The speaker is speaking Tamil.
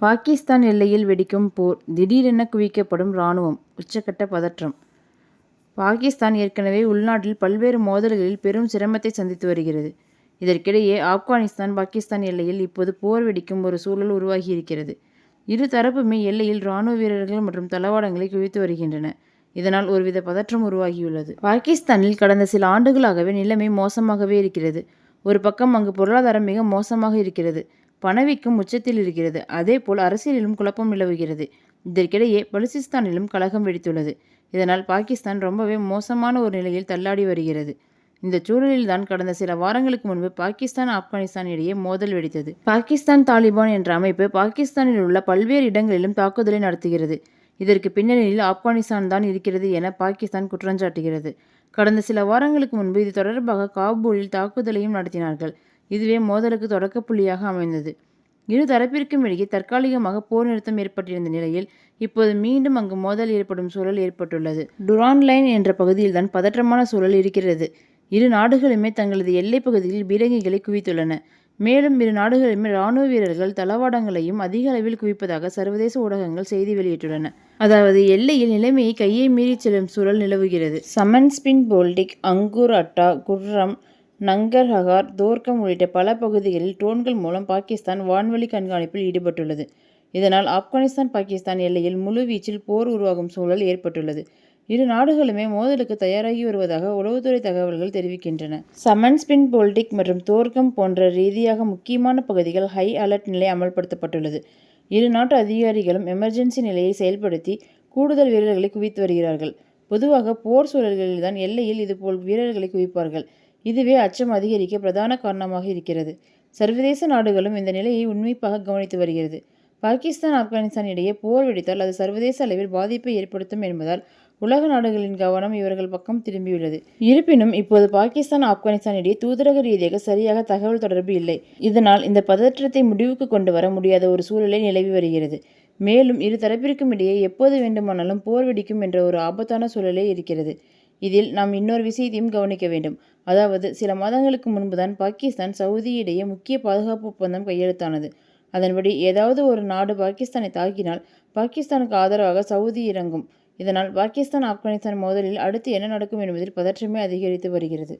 பாகிஸ்தான் எல்லையில் வெடிக்கும் போர் திடீரென குவிக்கப்படும் இராணுவம் உச்சக்கட்ட பதற்றம் பாகிஸ்தான் ஏற்கனவே உள்நாட்டில் பல்வேறு மோதல்களில் பெரும் சிரமத்தை சந்தித்து வருகிறது. இதற்கிடையே ஆப்கானிஸ்தான் பாகிஸ்தான் எல்லையில் இப்போது போர் வெடிக்கும் ஒரு சூழல் உருவாகியிருக்கிறது. இரு தரப்புமே எல்லையில் ராணுவ வீரர்கள் மற்றும் தளவாடங்களை குவித்து வருகின்றன. இதனால் ஒருவித பதற்றம் உருவாகியுள்ளது. பாகிஸ்தானில் கடந்த சில ஆண்டுகளாகவே நிலைமை மோசமாகவே இருக்கிறது. ஒரு பக்கம் அங்கு பொருளாதாரம் மிக மோசமாக இருக்கிறது. பணவீக்கம் உச்சத்தில் இருக்கிறது. அதேபோல் அரசியலிலும் குழப்பம் நிலவுகிறது. இதற்கிடையே பலுசிஸ்தானிலும் கலகம் வெடித்துள்ளது. இதனால் பாகிஸ்தான் ரொம்பவே மோசமான ஒரு நிலையில் தள்ளாடி வருகிறது. இந்த சூழலில்தான் கடந்த சில வாரங்களுக்கு முன்பு பாகிஸ்தான் ஆப்கானிஸ்தான் இடையே மோதல் வெடித்தது. பாகிஸ்தான் தாலிபான் என்ற அமைப்பு பாகிஸ்தானில் உள்ள பல்வேறு இடங்களிலும் தாக்குதலை நடத்துகிறது. இதற்கு பின்னணியில் ஆப்கானிஸ்தான் தான் இருக்கிறது என பாகிஸ்தான் குற்றஞ்சாட்டுகிறது. கடந்த சில வாரங்களுக்கு முன்பு இது தொடர்பாக காபூலில் தாக்குதலையும் நடத்தினார்கள். இதுவே மோதலுக்கு தொடக்க புள்ளியாக அமைந்தது. இரு தரப்பிற்கும் இடையே தற்காலிகமாக போர் நிறுத்தம் ஏற்பட்டிருந்த நிலையில் இப்போது மீண்டும் அங்கு மோதல் ஏற்படும் சூழல் ஏற்பட்டுள்ளது. டுரான் லைன் என்ற பகுதியில்தான் பதற்றமான சூழல் இருக்கிறது. இரு நாடுகளுமே தங்களது எல்லைப் பகுதியில் பீரங்கிகளை குவித்துள்ளன. மேலும் இரு நாடுகளுமே ராணுவ வீரர்கள் தளவாடங்களையும் அதிக அளவில் குவிப்பதாக சர்வதேச ஊடகங்கள் செய்தி வெளியிட்டுள்ளன. அதாவது எல்லையில் நிலைமையை கையை மீறிச் செல்லும் சூழல் நிலவுகிறது. சமன்ஸ்பின் போல்டிக் அங்கூர் அட்டா குர்ரம் நங்கர்ஹார் தோர்கம் உள்ளிட்ட பல பகுதிகளில் ட்ரோன்கள் மூலம் பாகிஸ்தான் வான்வழி கண்காணிப்பில் ஈடுபட்டுள்ளது. இதனால் ஆப்கானிஸ்தான் பாகிஸ்தான் எல்லையில் முழு வீச்சில் போர் உருவாகும் சூழல் ஏற்பட்டுள்ளது. இரு நாடுகளுமே மோதலுக்கு தயாராகி வருவதாக உளவுத்துறை தகவல்கள் தெரிவிக்கின்றன. சமன்ஸ்பின் போல்டிக் மற்றும் தோர்கம் போன்ற ரீதியாக முக்கியமான பகுதிகள் ஹை அலர்ட் நிலை அமல்படுத்தப்பட்டுள்ளது. இரு நாட்டு அதிகாரிகளும் எமர்ஜென்சி நிலையை செயல்படுத்தி கூடுதல் வீரர்களை குவித்து வருகிறார்கள். பொதுவாக போர் சூழல்களில்தான் எல்லையில் இதுபோல் வீரர்களை குவிப்பார்கள். இதுவே அச்சம் அதிகரிக்க பிரதான காரணமாக இருக்கிறது. சர்வதேச நாடுகளும் இந்த நிலையை உண்மைப்பாக கவனித்து வருகிறது. பாகிஸ்தான் ஆப்கானிஸ்தான் இடையே போர் வெடித்தால் அது சர்வதேச அளவில் பாதிப்பை ஏற்படுத்தும் என்பதால் உலக நாடுகளின் கவனம் இவர்கள் பக்கம் திரும்பியுள்ளது. இருப்பினும் இப்போது பாகிஸ்தான் ஆப்கானிஸ்தான் இடையே தூதரக ரீதியாக சரியாக தகவல் தொடர்பு இல்லை. இதனால் இந்த பதற்றத்தை முடிவுக்கு கொண்டு வர முடியாத ஒரு சூழலே நிலவி வருகிறது. மேலும் இரு தரப்பிற்கும் இடையே எப்போது வேண்டுமானாலும் போர் வெடிக்கும் என்ற ஒரு ஆபத்தான சூழலே இருக்கிறது. இதில் நாம் இன்னொரு விஷயத்தையும் கவனிக்க வேண்டும். அதாவது சில மாதங்களுக்கு முன்புதான் பாகிஸ்தான் சவுதி இடையே முக்கிய பாதுகாப்பு ஒப்பந்தம் கையெழுத்தானது. அதன்படி ஏதாவது ஒரு நாடு பாகிஸ்தானை தாக்கினால் பாகிஸ்தானுக்கு ஆதரவாக சவுதி இறங்கும். இதனால் பாகிஸ்தான் ஆப்கானிஸ்தான் மோதலில் அடுத்து என்ன நடக்கும் என்பதில் பதற்றமே அதிகரித்து வருகிறது.